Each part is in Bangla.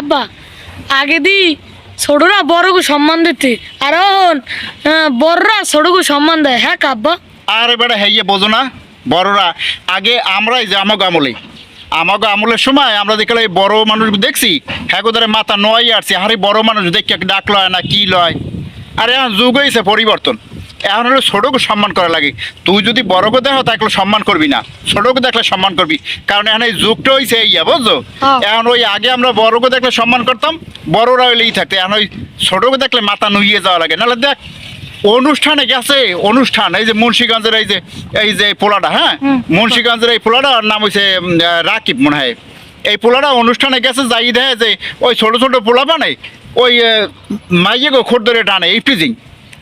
আব্বা, আগে দি ছোটরা বড়কে সম্মান দিতে। আর এখন বড়রা ছোটকে সম্মান দেয় হ্যাঁ কাব্বা আরে বেটা হেয়ে বোঝো না, বড়রা, আগে আমরাই যে আমাকে আমলে। আমাকে আমলের সময় আমরা দেখলে বড় মানুষ দেখছি হ্যাঁ ধরে মাথা নয় আসছে, আরে বড় মানুষ দেখে ডাক লয় না, কি লয়? আরে যুগ হয়েছে পরিবর্তন। এখন হলো ছোটকে সম্মান করা লাগে। তুই যদি বড়কে দেখো তাকে সম্মান করবি না। ছোটকে দেখলে সম্মান করবি। কারণ এখন এই যুগটা হয়েছে ইয়া বুঝছ? হ্যাঁ। এখন ওই আগে আমরা বড়কে দেখলে সম্মান করতাম বড়রা হইলেই থাকতে। এখন ওই ছোটকে দেখলে মাথা নুইয়ে যাওয়া লাগে। নাহলে দেখ অনুষ্ঠানে গেছে অনুষ্ঠান এই যে মুন্সীগঞ্জের এই যে এই যে পোলাটা হ্যাঁ? মুন্সীগঞ্জের এই পোলাটা নাম হয়েছে রাকিব মনে হয়। এই পোলাটা অনুষ্ঠানে গেছে যাই দেয় যে ওই ছোট ছোট পোলা বানাই ওই মাইয়ে গো খোর ধরে টানে এই ফ্রিজিং।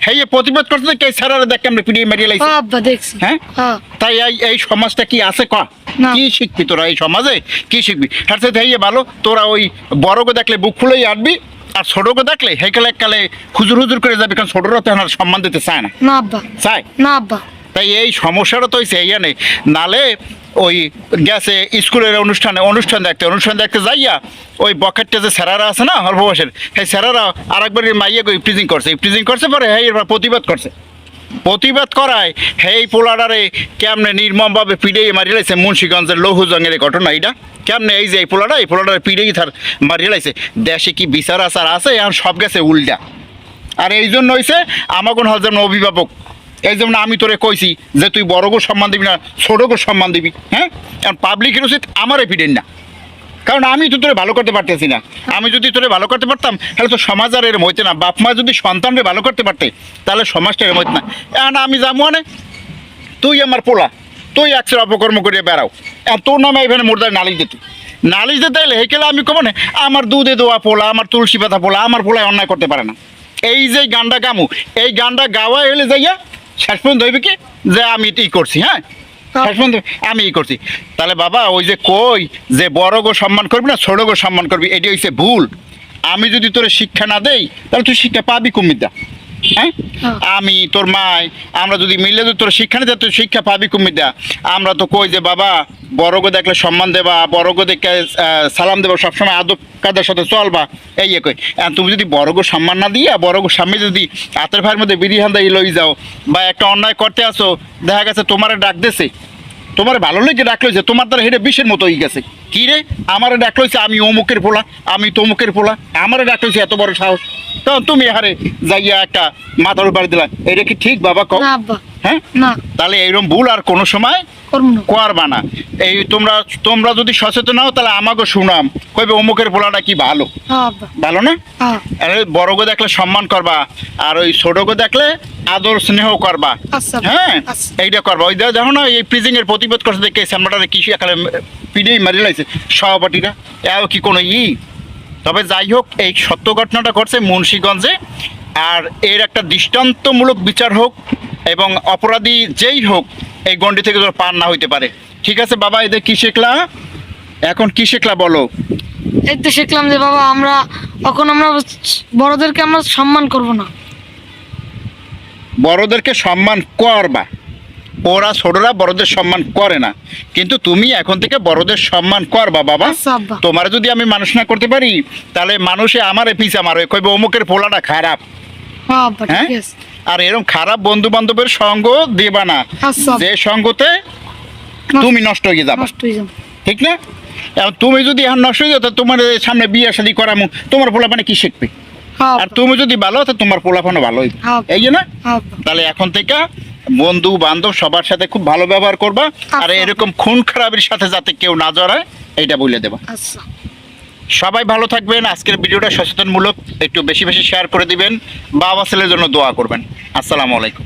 হ্যাঁ প্রতিবাদ করতে কে স্যারারে দেখ আমরা পিড়িয়ে মেরিয়ে লাইছে। আব্বা দেখছি। হ্যাঁ? হ্যাঁ। তাই এই এই সমাজটা কি আছে ক? কি শিখবি তোরা এই সমাজে? কি শিখবি? হ্যাঁ সে ভালো তোরা ওই বড়কে দেখলে বুক খুলেই আটবি আর ছোটকে দেখলে হেকালে কালে হুজুর হুজুর করে যাবে কারণ ছোটরা তো আর সম্মান দিতে চায় না। না আব্বা। চায়? না আব্বা। তাই এই সমস্যাটা তো হয়েছে এই জানে নালে ওই গেছে স্কুলের অনুষ্ঠানে, অনুষ্ঠান দেখতে। অনুষ্ঠান দেখতে যাইয়া ওই বকেটটা যে স্যারারা আছে না, অল্প বয়সের, সেই স্যারারা আরেকবার মাইয়া ইপ্রিজিং করছে। ইপ্রিজিং করছে পরে হ্যাঁ এবার প্রতিবাদ করছে। প্রতিবাদ করায় হেই পোলাডারে কেমনে নির্মমভাবে পিড়েই মারি লাইছে মুন্সিগঞ্জের লৌহুজঙ্গের ঘটনা এইটা কেমনে এই যে এই পোলাটা এই পোলাডারে পিড়েই তার মারি লাইছে। দেশে কি বিচার আচার আছে? এখন সব গেছে উল্টা। আর এই জন্য হয়েছে আমাগুন হল যেমন অভিভাবক এই যেমন আমি তোরে কইছি যে তুই বড়গো সম্মান দিবি না ছোটগো সম্মান দিবি হ্যাঁ? কারণ পাবলিকের উচিত আমারে পিডেন না। কারণ আমি তো তোরে ভালো করতে পারতেছি না। আমি যদি তোরে ভালো করতে পারতাম, তাহলে তো সমাজ আর এরম হইতে না। বাপ মা যদি সন্তানরে ভালো করতে পারতে, তাহলে সমাজটা এরম হইতে না। এখন আমি যাব মানে তুই আমার পোলা, তুই একশো অপকর্ম করে বেড়াও। আর তোর নামে এখানে মোরদার নালিশ দিতে। নালিশ দিতে এলে হেকেলে আমি কমো না, আমার দুধে দোয়া পোলা, আমার তুলসী পাতা পোলা, আমার পোলায় অন্যায় করতে পারে না। এই যে গানটা গামু, এই গানটা গাওয়া হলে যাইয়া শেষ পর্যন্ত হইবে কি? যে আমি এটাই করছি হ্যাঁ? শেষ পর্যন্ত আমি ই করছি। তাহলে বাবা ওই যে কই যে বড় গো সম্মান করবি না ছোট গো সম্মান করবি এটি হইছে ভুল। আমি যদি তোর শিক্ষা না দেই তাহলে তুই শিক্ষা পাবি কুমিরদা হ্যাঁ? হ্যাঁ। আমি তোর মায় আমরা যদি মিলে যদি তোর শিক্ষা নিতে তোর শিক্ষা পাবি কুমিদা। আমরা তো কই যে বাবা বড়গো দেখলে সম্মান দেবা বড়গো দেখে সালাম দেবা সবসময় আদব কাদের সাথে চলবা এই কই আর তুমি যদি বড়গো সম্মান না দিয়া বড়গো সামনে যদি আতের ভাইয়ের মধ্যে বিধি হান্দা লই যাও বা একটা অন্যায় করতে আসো দেখা গেছে তোমার ডাক দেছে। তোমার ভালো লেগে ডাকলো যে তোমার দ্বারা হেঁটে বিষের মতো হয়ে গেছে। কি রে? আমারে ডাকলো আমি অমুকের পোলা আমি তমুকের পোলা। আমারে ডাকলো এত বড় সাহস। তখন তুমি হারে যাইয়া একটা মাথার উপর দিলা। এটা কি ঠিক বাবা কও? হ্যাঁ? তাহলে এইরকম ভুল আর কোনো সময় করব না। এই তোমরা তোমরা যদি সচেতন হও তাহলে আমাকে শুনাম কইবে অমুকের পোলাটা কি ভালো? হ্যাঁ ভালো না? হ্যাঁ। বড়গো দেখলে সম্মান করবা আর ওই ছোটগো দেখলে আদর স্নেহ করবা। হ্যাঁ এইটা করবা। ওই দেখো না এই প্রিজিং এর প্রতিবাদ করছে দেখে সামনাটারে কৃষি একালে পিড়েই মারি লাইছে। সভাপতিরা। এও কি কোনো ই? তবে যাই হোক এই সত্য ঘটনাটা ঘটছে মুন্সীগঞ্জে আর এর একটা দৃষ্টান্তমূলক বিচার হোক এবং অপরাধী যেই হোক এই গণ্ডি থেকে তোর পার না হইতে পারে। ঠিক আছে বাবা এদের কি শিখলা? এখন কি শিখলা বলো? এই তো শিখলাম যে বাবা আমরা এখন আমরা বড়দেরকে আমরা সম্মান করব না। বড়দেরকে সম্মান করবা। ওরা ছোটরা বড়দের সম্মান করে না। কিন্তু তুমি এখন থেকে বড়দের সম্মান করবা বাবা। আচ্ছা তোমার যদি আমি মানুষ না করতে পারি তাহলে মানুষে আমারে পিছা মারবে কইবে অমুকের পোলাটা খারাপ। হ্যাঁ আর এরকম খারাপ বন্ধু বান্ধবের সঙ্গ দেবা না। আচ্ছা। যে সঙ্গতে তুমি নষ্ট হয়ে যাবা। ঠিক না? এখন তুমি যদি এখন নষ্ট হয়ে যাও তোমার সামনে বিয়ে শাদি করামু তোমার পোলাপানে কি শিখবে? হ্যাঁ। আর তুমি যদি ভালো তো তোমার পোলাপানো ভালো হইবে। হ্যাঁ। এই যে না? হ্যাঁ। তাহলে এখন থেকে বন্ধু বান্ধব সবার সাথে খুব ভালো ব্যবহার করবা। আর আচ্ছা। এরকম খুন খারাপের সাথে যাতে কেউ না জড়ায় এটা বলে দেবা। আচ্ছা। সবাই ভালো থাকবেন। আজকের ভিডিওটা সচেতনমূলক, একটু বেশি বেশি শেয়ার করে দিবেন। বাবা ছেলের জন্য দোয়া করবেন। আসসালামু আলাইকুম।